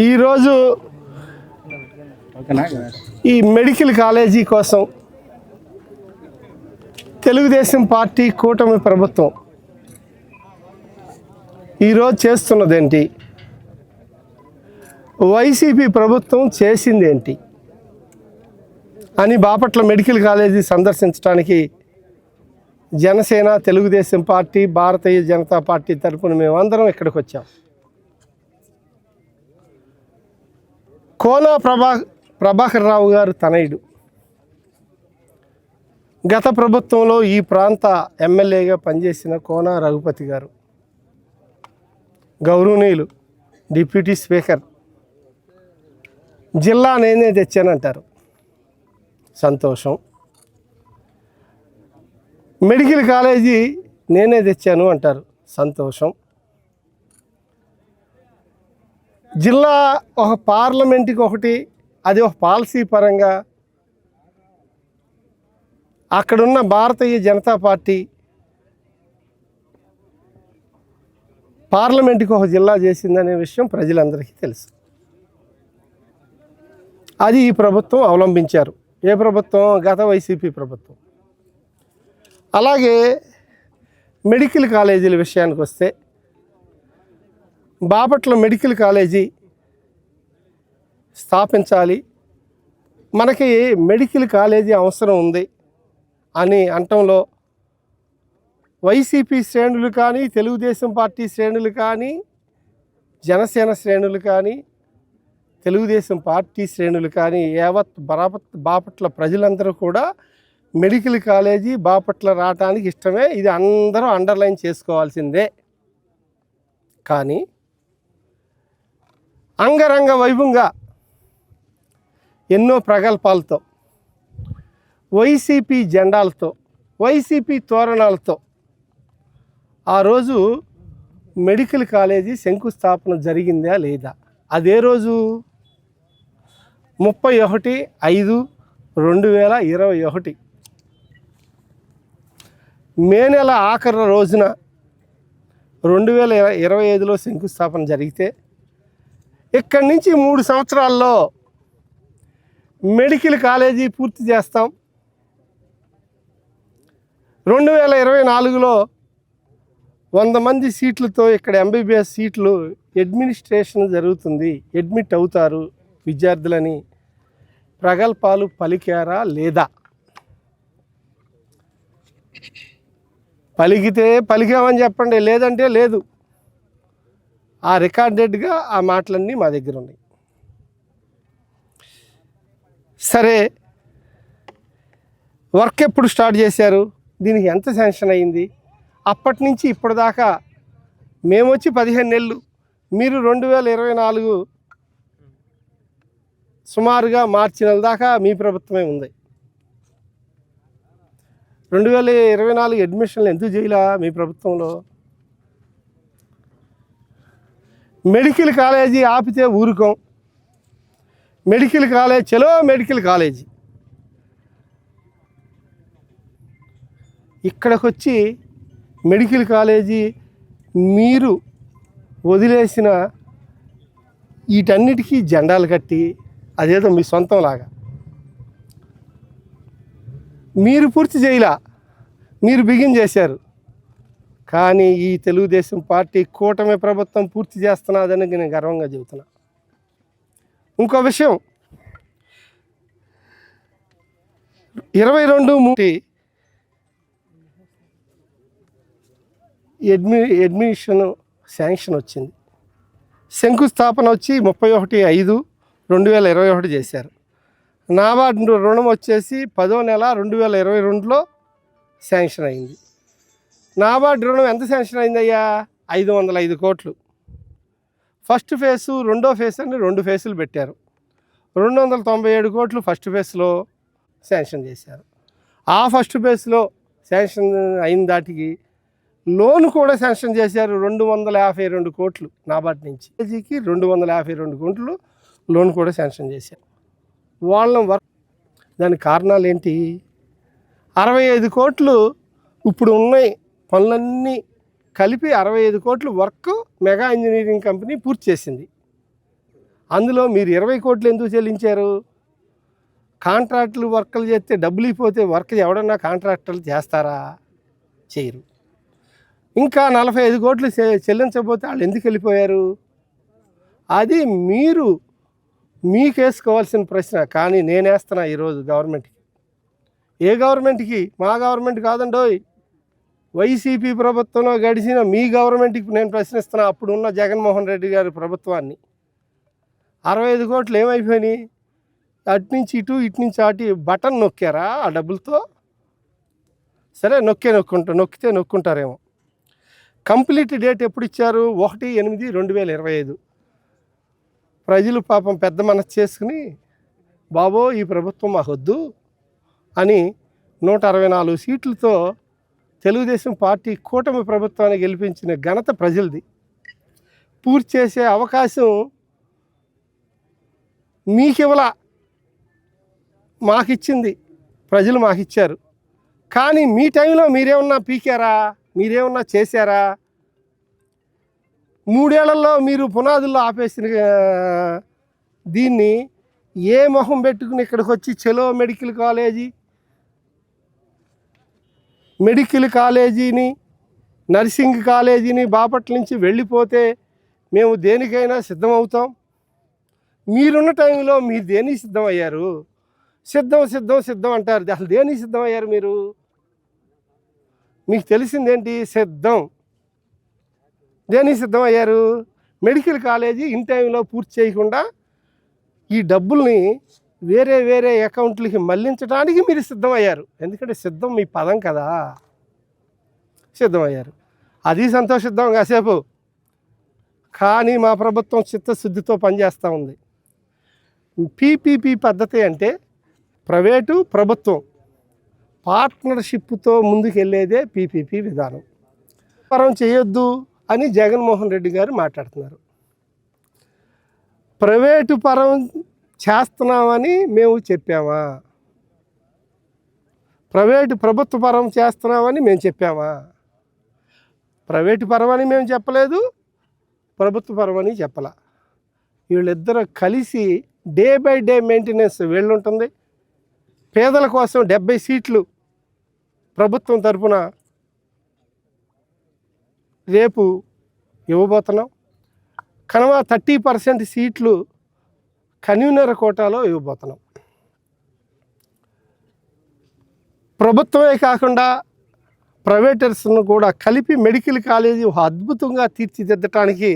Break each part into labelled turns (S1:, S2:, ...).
S1: ఈరోజు ఈ medical college కోసం తెలుగుదేశం పార్టీ కూటమి ప్రభుత్వం ఈరోజు చేస్తున్నదేంటి? వైసీపీ ప్రభుత్వం చేసిందేంటి? అని బాపట్ల మెడికల్ కాలేజీ సందర్శించడానికి జనసేన తెలుగుదేశం పార్టీ భారతీయ జనతా పార్టీ తరపున మేమందరం ఇక్కడికి వచ్చాం. కోనా ప్రభా ప్రభాకర్ రావు గారు తనయుడు. గత ప్రభుత్వంలో ఈ ప్రాంత ఎమ్మెల్యేగా పనిచేసిన కోనా రఘుపతి గారు. గౌరవనీయులు డిప్యూటీ స్పీకర్. జిల్లా నేనే తెచ్చానంటారు. సంతోషం. మెడికల్ కాలేజీ నేనే తెచ్చాను అంటారు. సంతోషం. జిల్లా ఒక పార్లమెంట్కి ఒకటి అది ఒక పాలసీ పరంగా అక్కడున్న భారతీయ జనతా పార్టీ పార్లమెంట్కి ఒక జిల్లా చేసిందనే విషయం ప్రజలందరికీ తెలుసు. అది ఈ ప్రభుత్వం అవలంబించారు. ఏ ప్రభుత్వం? గత వైసీపీ ప్రభుత్వం. అలాగే మెడికల్ కాలేజీల విషయానికి వస్తే బాపట్ల మెడికల్ కాలేజీ స్థాపించాలి. మనకి మెడికల్ కాలేజీ అవసరం ఉంది అని అంటంలో వైసీపీ శ్రేణులు కానీ తెలుగుదేశం పార్టీ శ్రేణులు కానీ జనసేన శ్రేణులు కానీ తెలుగుదేశం పార్టీ శ్రేణులు కానీ యావత్ బరాపత్ బాపట్ల ప్రజలందరూ కూడా మెడికల్ కాలేజీ బాపట్ల రావటానికి ఇష్టమే. ఇది అందరూ అండర్లైన్ చేసుకోవాల్సిందే. కానీ అంగరంగ వైభవంగా ఎన్నో ప్రగల్పాలతో వైసీపీ జెండాలతో వైసీపీ తోరణాలతో ఆ రోజు మెడికల్ కాలేజీ శంకుస్థాపన జరిగిందా లేదా? అదే రోజు ముప్పై ఒకటి ఐదు రెండు వేల ఇరవై ఒకటి. మే నెల ఆఖరి రోజున రెండు వేల ఇరవై ఐదులో శంకుస్థాపన జరిగితే ఇక్కడి నుంచి మూడు సంవత్సరాల్లో మెడికల్ కాలేజీ పూర్తి చేస్తాం. రెండు వేల ఇరవై నాలుగులో వంద మంది సీట్లతో ఇక్కడ ఎంబీబీఎస్ సీట్లు అడ్మినిస్ట్రేషన్ జరుగుతుంది. అడ్మిట్ అవుతారు విద్యార్థులని. ప్రగల్పాలు పలికారా లేదా? పలికితే పలికామని చెప్పండి. లేదంటే లేదు. ఆ రికార్డెడ్గా ఆ మాటలన్నీ మా దగ్గర ఉన్నాయి. సరే వర్క్ ఎప్పుడు స్టార్ట్ చేశారు? దీనికి ఎంత శాంక్షన్ అయింది? అప్పటి నుంచి ఇప్పటిదాకా మేము వచ్చి పదిహేను నెలలు మీరు రెండు వేల ఇరవై నాలుగు సుమారుగా మార్చి నెల దాకా మీ ప్రభుత్వమే ఉంది. రెండు వేల ఇరవై నాలుగు అడ్మిషన్లు ఎందుకు చేయలా మీ ప్రభుత్వంలో? మెడికల్ కాలేజీ ఆపితే ఊరుకోం. మెడికల్ కాలేజ్ చలో మెడికల్ కాలేజీ. ఇక్కడికి వచ్చి మెడికల్ కాలేజీ మీరు వదిలేసిన వీటన్నిటికీ జెండాలు కట్టి అదేదో మీ సొంతంలాగా. మీరు పూర్తి చేయలా మీరు బిగిన్ చేశారు. కానీ ఈ తెలుగుదేశం పార్టీ కూటమి ప్రభుత్వం పూర్తి చేస్తున్నదని నేను గర్వంగా చెబుతున్నా. ఇంకో విషయం. ఇరవై రెండు మూటి అడ్మి అడ్మిషన్ శాంక్షన్ వచ్చింది. శంకుస్థాపన వచ్చి ముప్పై ఒకటి ఐదు రెండు వేల ఇరవై ఒకటి చేశారు. నాబార్డు రుణం వచ్చేసి పదో నెల రెండు వేల ఇరవై రెండులో శాంక్షన్ అయింది. నాబార్డు రుణం ఎంత శాంక్షన్ అయిందయ్యా? ఐదు వందల ఐదు కోట్లు. ఫస్ట్ ఫేసు రెండో ఫేస్ అని రెండు ఫేసులు పెట్టారు. రెండు వందల తొంభై ఏడు కోట్లు ఫస్ట్ ఫేస్లో శాంక్షన్ చేశారు. ఆ ఫస్ట్ ఫేస్లో శాంక్షన్ అయిన దాటికి లోన్ కూడా శాంక్షన్ చేశారు రెండు వందల యాభై రెండు కోట్లు నాబార్డు నుంచి. కేజీకి రెండు వందల యాభై రెండు కోట్లు లోన్ కూడా శాంక్షన్ చేశారు. వాళ్ళం వర్క్ దానికి కారణాలు ఏంటి? అరవై ఐదు కోట్లు ఇప్పుడు ఉన్నాయి. పనులన్నీ కలిపి అరవై ఐదు కోట్లు వర్క్ మెగా ఇంజనీరింగ్ కంపెనీ పూర్తి చేసింది. అందులో మీరు ఇరవై కోట్లు ఎందుకు చెల్లించారు? కాంట్రాక్టులు వర్క్లు చేస్తే డబ్బులు ఇపోతే వర్క్ ఎవడన్నా కాంట్రాక్టర్లు చేస్తారా? చేయరు. ఇంకా నలభై ఐదు కోట్లు చె- చెల్లించకపోతే వాళ్ళు ఎందుకు వెళ్ళిపోయారు? అది మీరు మీకేసుకోవాల్సిన ప్రశ్న. కానీ నేనేస్తున్నా ఈరోజు గవర్నమెంట్కి. ఏ గవర్నమెంట్కి? మా గవర్నమెంట్ కాదండోయ్. వైసీపీ ప్రభుత్వంలో గడిచిన మీ గవర్నమెంట్కి నేను ప్రశ్నిస్తున్నా అప్పుడున్న జగన్మోహన్ రెడ్డి గారి ప్రభుత్వాన్ని. అరవై ఐదు కోట్లు ఏమైపోయినాయి? అటు నుంచి ఇటు ఇటు నుంచి అటు బటన్ నొక్కారా ఆ డబ్బులతో? సరే నొక్కే నొక్కుంటా నొక్కితే నొక్కుంటారేమో. కంప్లీట్ డేట్ ఎప్పుడు ఇచ్చారు? ఒకటి ఎనిమిది రెండు వేల ఇరవై ఐదు. ప్రజలు పాపం పెద్ద మనసు చేసుకుని బాబో ఈ ప్రభుత్వం మాకొద్దు అని నూట అరవై నాలుగు సీట్లతో తెలుగుదేశం పార్టీ కూటమి ప్రభుత్వాన్ని గెలిపించిన ఘనత ప్రజలది. పూర్తి చేసే అవకాశం మీకివ్వలా మాకిచ్చింది ప్రజలు మాకిచ్చారు. కానీ మీ టైంలో మీరేమన్నా పీకారా? మీరేమన్నా చేశారా? మూడేళ్ళలో మీరు పునాదుల్లో ఆపేసిన దీన్ని ఏ మొహం పెట్టుకుని ఇక్కడికి వచ్చి చెలో మెడికల్ కాలేజీ మెడికల్ కాలేజీని నర్సింగ్ కాలేజీని బాపట్ల నుంచి వెళ్ళిపోతే మేము దేనికైనా సిద్ధమవుతాం. మీరున్న టైంలో మీరు దేనికి సిద్ధమయ్యారు? సిద్ధం సిద్ధం సిద్ధం అంటారు. అసలు దేనికి సిద్ధమయ్యారు మీరు? మీకు తెలిసిందేంటి? సిద్ధం. దేనికి సిద్ధమయ్యారు? మెడికల్ కాలేజీ ఇన్ టైంలో పూర్తి చేయకుండా ఈ డబ్బుల్ని వేరే వేరే అకౌంట్లకి మళ్ళించడానికి మీరు సిద్ధమయ్యారు. ఎందుకంటే సిద్ధం మీ పదం కదా. సిద్ధమయ్యారు. అది సంతోషిద్దాం కాసేపు. కానీ మా ప్రభుత్వం చిత్తశుద్ధితో పనిచేస్తూ ఉంది. పీపీపీ పద్ధతి అంటే ప్రైవేటు ప్రభుత్వం పార్ట్నర్షిప్తో ముందుకెళ్ళేదే పీపీపీ విధానం. పరం చేయొద్దు అని జగన్మోహన్ రెడ్డి గారు మాట్లాడుతున్నారు. ప్రైవేటు పరం చేస్తున్నామని మేము చెప్పామా? ప్రైవేటు ప్రభుత్వ పరం చేస్తున్నామని మేము చెప్పామా? ప్రైవేటు పరం అని మేము చెప్పలేదు ప్రభుత్వ పరం అని చెప్పలా. వీళ్ళిద్దరూ కలిసి డే బై డే మెయింటెనెన్స్ వీళ్ళుంటుంది. పేదల కోసం డెబ్బై సీట్లు ప్రభుత్వం తరపున రేపు ఇవ్వబోతున్నాం. కనుమ థర్టీ పర్సెంట్ సీట్లు కన్వీనర్ కోటాలో ఇవ్వబోతున్నాం. ప్రభుత్వమే కాకుండా ప్రైవేటర్స్ను కూడా కలిపి మెడికల్ కాలేజీ ఒక అద్భుతంగా తీర్చిదిద్దటానికి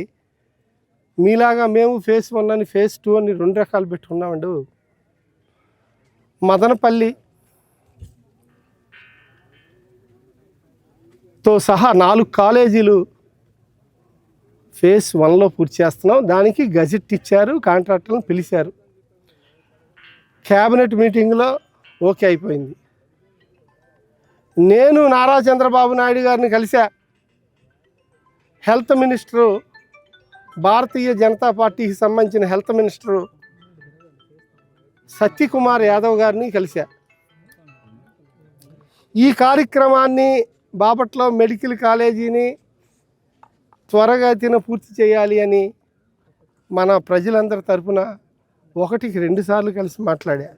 S1: మీలాగా మేము ఫేస్ వన్ అని ఫేస్ టూ అని రెండు రకాలు పెట్టుకున్నామండు. మదనపల్లి తో సహా నాలుగు కాలేజీలు ఫేస్ వన్లో పూర్తి చేస్తున్నాం. దానికి గజెట్ ఇచ్చారు కాంట్రాక్టర్లను పిలిచారు. క్యాబినెట్ మీటింగ్లో ఓకే అయిపోయింది. నేను నారా చంద్రబాబు నాయుడు గారిని కలిసా హెల్త్ మినిస్టరు భారతీయ జనతా పార్టీకి సంబంధించిన హెల్త్ మినిస్టరు సత్యకుమార్ యాదవ్ గారిని కలిసా ఈ కార్యక్రమాన్ని బాపట్ల మెడికల్ కాలేజీని త్వరగతిన పూర్తి చేయాలి అని మన ప్రజలందరి తరపున ఒకటికి రెండుసార్లు కలిసి మాట్లాడా.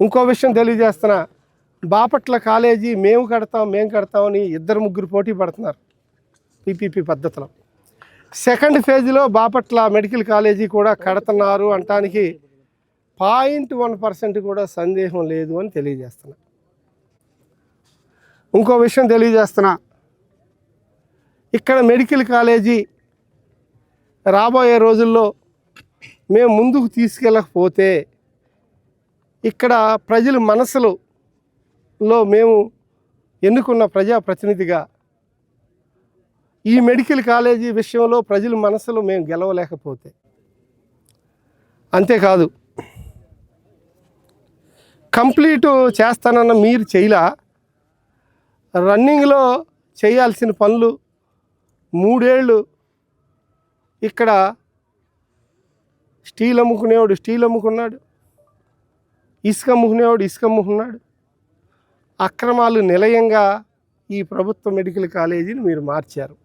S1: ఇంకో విషయం తెలియజేస్తున్నా బాపట్ల కాలేజీ మేము కడతాం మేము కడతామని ఇద్దరు ముగ్గురు పోటీ పడుతున్నారు పీపీపీ పద్ధతిలో. సెకండ్ ఫేజ్లో బాపట్ల మెడికల్ కాలేజీ కూడా కడుతున్నారు అంటానికి పాయింట్ వన్ పర్సెంట్ కూడా సందేహం లేదు అని తెలియజేస్తున్నా. ఇంకో విషయం తెలియజేస్తున్నా ఇక్కడ మెడికల్ కాలేజీ రాబోయే రోజుల్లో మేము ముందుకు తీసుకెళ్ళకపోతే ఇక్కడ ప్రజల మనసులో మేము ఎన్నుకున్న ప్రజాప్రతినిధిగా ఈ మెడికల్ కాలేజీ విషయంలో ప్రజల మనసులో మేము గెలవలేకపోతే. అంతేకాదు కంప్లీట్ చేస్తానన్న మీరు చేయలా రన్నింగ్లో చేయాల్సిన పనులు మూడేళ్ళు ఇక్కడ స్టీల్ అమ్ముకునేవాడు స్టీల్ అమ్ముకున్నాడు. ఇసుక అమ్ముకునేవాడు ఇసుక అమ్ముకున్నాడు. అక్రమాలు నిలయంగా ఈ ప్రభుత్వ మెడికల్ కాలేజీని మీరు మార్చారు.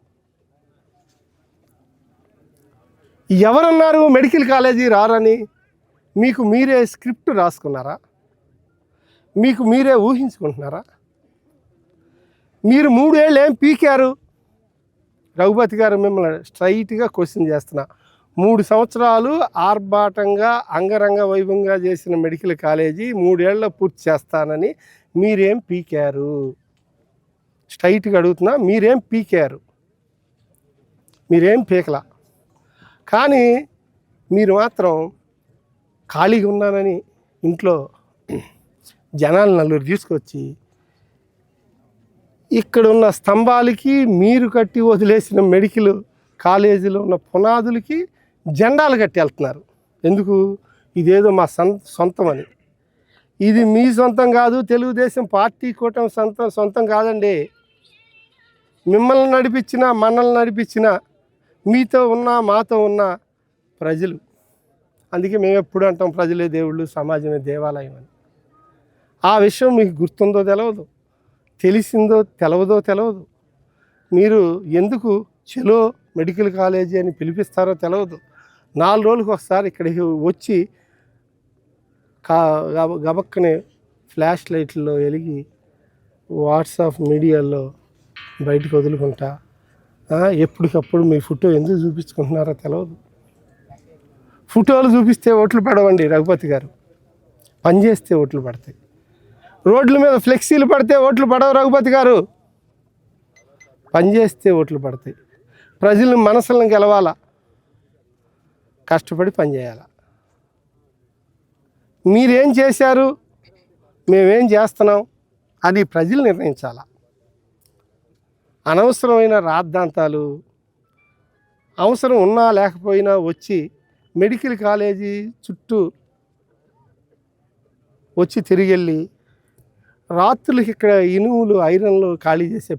S1: ఎవరన్నారు మెడికల్ కాలేజీ రారని? మీకు మీరే స్క్రిప్ట్ రాసుకున్నారా? మీకు మీరే ఊహించుకుంటున్నారా? మీరు మూడేళ్ళు ఏం పీకారు? రఘుపతి గారు మిమ్మల్ని స్ట్రైట్గా క్వశ్చన్ చేస్తున్నా. మూడు సంవత్సరాలు ఆర్భాటంగా అంగరంగ వైభవంగా చేసిన మెడికల్ కాలేజీ మూడేళ్ళ పూర్తి చేస్తానని మీరేం పీకారు? స్ట్రైట్గా అడుగుతున్నా మీరేం పీకారు? మీరేం పీకలా? కానీ మీరు మాత్రం ఖాళీగా ఉన్నానని ఇంట్లో జనాలు నలుగురు తీసుకొచ్చి ఇక్కడ ఉన్న స్తంభాలకి మీరు కట్టి వదిలేసిన మెడికల్ కాలేజీలో ఉన్న పునాదులకి జెండాలు కట్టి వెళ్తున్నారు. ఎందుకు? ఇదేదో మా సొం సొంతం అని ఇది మీ సొంతం కాదు తెలుగుదేశం పార్టీ కూటమి సొంతం సొంతం కాదండి. మిమ్మల్ని నడిపించిన మనల్ని నడిపించిన మీతో ఉన్న మాతో ఉన్న ప్రజలు. అందుకే మేము ఎప్పుడు అంటాం ప్రజలే దేవుళ్ళు సమాజమే దేవాలయం అని. ఆ విషయం మీకు గుర్తుందో తెలవదు. తెలిసిందో తెలవదో తెలవదు. మీరు ఎందుకు చెలో మెడికల్ కాలేజీ అని పిలిపిస్తారో తెలవదు. నాలుగు రోజులకు ఒకసారి ఇక్కడికి వచ్చి కా గబ- గబక్కనే ఫ్లాష్ లైట్లలో వెలిగి వాట్సాప్ మీడియాలో బయటకు వదులుకుంటా. ఎప్పటికప్పుడు మీ ఫోటో ఎందుకు చూపించుకుంటున్నారో తెలవదు. ఫోటోలు చూపిస్తే ఓట్లు పడవండి రఘుపతి గారు. పనిచేస్తే ఓట్లు పడతాయి. రోడ్ల మీద ఫ్లెక్సీలు పడితే ఓట్లు పడవు రఘుపతి గారు. పని చేస్తే ఓట్లు పడతాయి. ప్రజల మనసులను గెలవాలా? కష్టపడి పనిచేయాల మీరేం చేశారు? మేమేం చేస్తున్నాం? అని ప్రజలు నిర్ణయించాలా? అనవసరమైన రాద్ధాంతాలు అవసరం ఉన్నా లేకపోయినా వచ్చి మెడికల్ కాలేజీ చుట్టూ వచ్చి తిరిగి వెళ్ళి రాత్రులకి ఇక్కడ ఇనుములు ఐరన్లు ఖాళీ చేసే